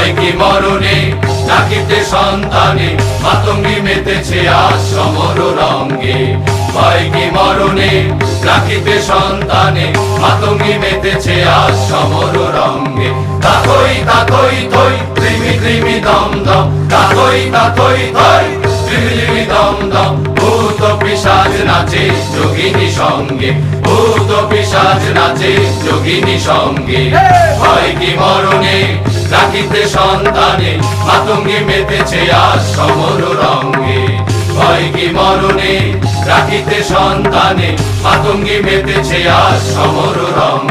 ভয় কি মরণে ডাকিতে সন্তানে মাতঙ্গি মেতেছে আজ সমর রঙ্গে ভয় কি মরণে ডাকিতে সন্তানে মাতঙ্গি মেতেছে আজ সমর রঙ্গে তাকই তাকই থই কৃমি কৃমি দম দম। তাকই থই কৃমি কৃমি দম দম। ভূত পিসাজ নাচে যোগিনী সঙ্গে। ভূত পিসাজ নাচে যোগিনী সঙ্গে। ভয় কি মরণে রাখিতে সন্তানে, মাতঙ্গি মেতেছে আজ সমর রঙে। ভয় কি মরণে, রাখিতে সন্তানে, মাতঙ্গি মেতেছে আজ সমর রঙ্গে